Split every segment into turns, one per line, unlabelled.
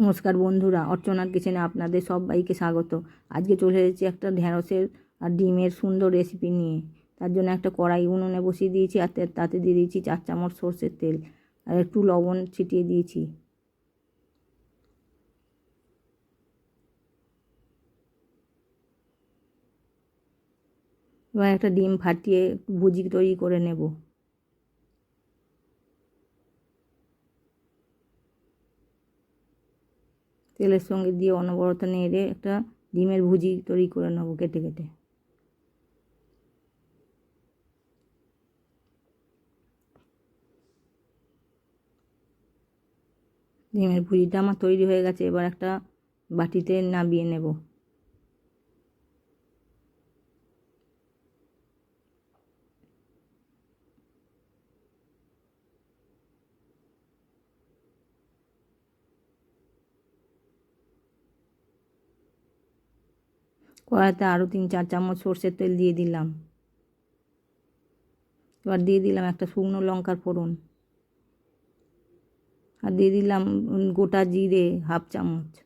নমস্কার বন্ধুরা অর্চনার কিচেনে আপনাদের সবাইকে স্বাগত। আজকে চলে এসেছি একটা ঢ্যাঁড়সের আর ডিমের সুন্দর রেসিপি নিয়ে। তার জন্য একটা কড়াই উনুনে বসিয়ে দিয়েছি আর তাতে দিয়ে দিয়েছি চার চামচ সর্ষের তেল আর একটু লবণ ছিটিয়ে দিয়েছি। এবার একটা ডিম ফাটিয়ে ভুজি তৈরি করে নেব। তেলের সঙ্গে দিয়ে অনবরত নেড়ে একটা ডিমের ভুজি তৈরি করে নেব কেটে কেটে। ডিমের ভুজিটা আমার তৈরি হয়ে গেছে, এবার একটা বাটিতে নামিয়ে নেব। কড়াইতে আরও তিন, চার চামচ সর্ষের তেল দিয়ে দিলাম। এবার দিয়ে দিলাম একটা শুকনো লঙ্কার ফোড়ন। আর দিয়ে দিলাম গোটা জিরে হাফ চামচ।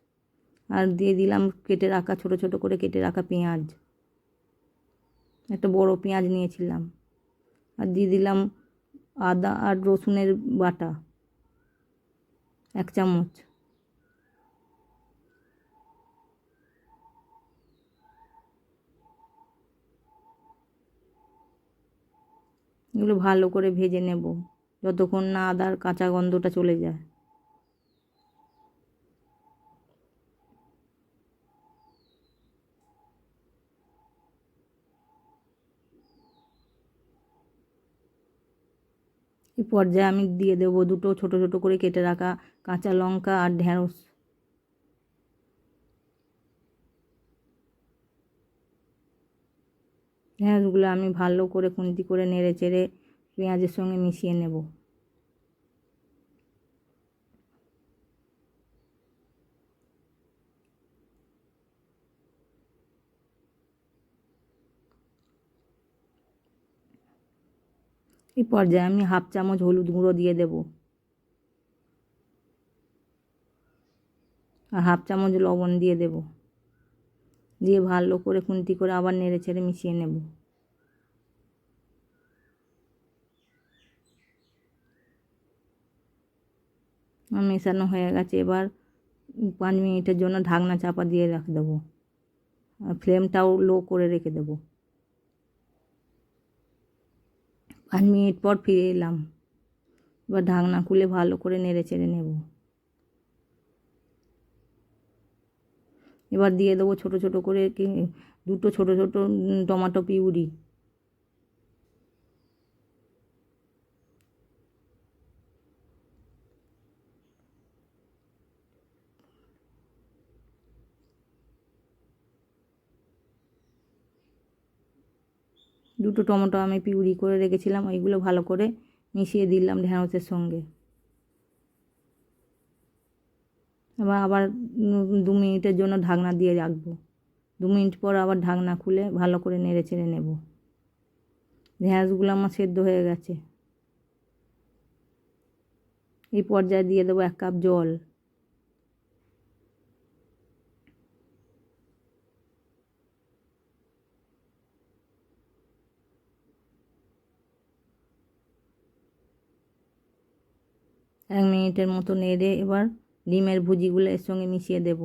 আর দিয়ে দিলাম কেটে রাখা, ছোট ছোট করে কেটে রাখা পেঁয়াজ। একটা বড় পেঁয়াজ নিয়েছিলাম। আর দিয়ে দিলাম আদা আর রসুনের বাটা। এক চামচ। এগুলো ভালো করে ভেজে নেব, যতক্ষণ না আদার কাঁচা গন্ধটা চলে যায়। এই পর্যায়ে আমি দিয়ে দেবো দুটো ছোট ছোট করে কেটে রাখা কাঁচা লঙ্কা আর ঢ্যাঁড়স ঢ্যাঁড়সগুলো আমি ভালো করে খুন্তি করে নেড়ে চেড়ে পেঁয়াজের সঙ্গে মিশিয়ে নেব। এই পর্যায়ে আমি হাফ চামচ হলুদ গুঁড়ো দিয়ে দেব। আর হাফ চামচ লবণ দিয়ে দেব। দিয়ে ভালো করে খুন্তি করে আবার নেড়ে চেড়ে মিশিয়ে নেব। মেশানো হয়ে গেছে। এবার পাঁচ মিনিটের জন্য ঢাকনা চাপা দিয়ে রাখ দেবো। আর ফ্লেমটাও লো করে রেখে দেবো। পাঁচ মিনিট পর ফিরে এলাম। এবার ঢাকনা খুলে ভালো করে নেড়ে চেড়ে নেব। এবার দিয়ে দেবো ছোটো ছোটো করে দুটো ছোটো ছোটো টমেটো পিউরি। দুটো টমেটো আমি পিউরি করে রেখেছিলাম, ওইগুলো ভালো করে মিশিয়ে দিলাম ঢ্যাঁড়সের সঙ্গে। এবার আবার দু মিনিটের জন্য ঢাকনা দিয়ে রাখব। দু মিনিট পর আবার ঢাকনা খুলে ভালো করে নেড়ে চেড়ে নেব। ঢ্যাঁড়সগুলো আমার সেদ্ধ হয়ে গেছে। এই পর্যায়ে দিয়ে দেবো এক কাপ জল। এক মিনিটের মতো নেড়ে এবার ডিমের ভুজিগুলো এর সঙ্গে মিশিয়ে দেব।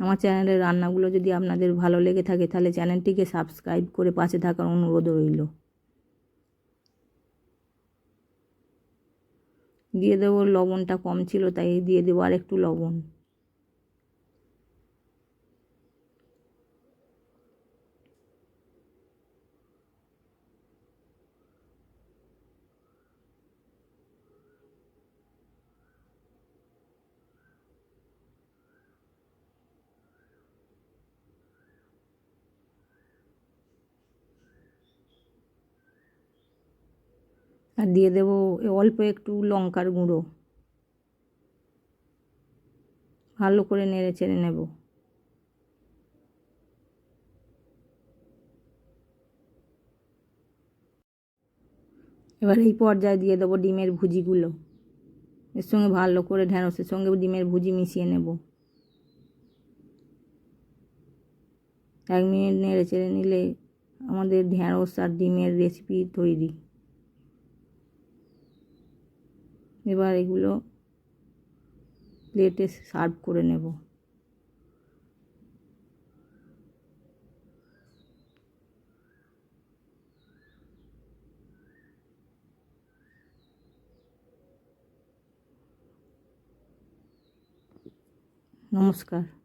আমার চ্যানেলের রান্নাগুলো যদি আপনাদের ভালো লেগে থাকে, তাহলে চ্যানেলটিকে সাবস্ক্রাইব করে পাশে থাকার অনুরোধ রইল। দিয়ে দেবো, লবণটা কম ছিল, তাই দিয়ে দেবো আর একটু লবণ। আর দিয়ে দেবো অল্প একটু লঙ্কার গুঁড়ো। ভালো করে নেড়ে চেড়ে নেব। এবার এই পর্যায়ে দিয়ে দেবো ডিমের ভুজিগুলো। এর সঙ্গে ভালো করে ঢ্যাঁড়সের সঙ্গে ডিমের ভুজি মিশিয়ে নেব। এক মিনিট নেড়ে চেড়ে নিলে আমাদের ঢ্যাঁড়স আর ডিমের রেসিপি তৈরি। এবার এগুলো প্লেটে সার্ভ করে নেব। নমস্কার।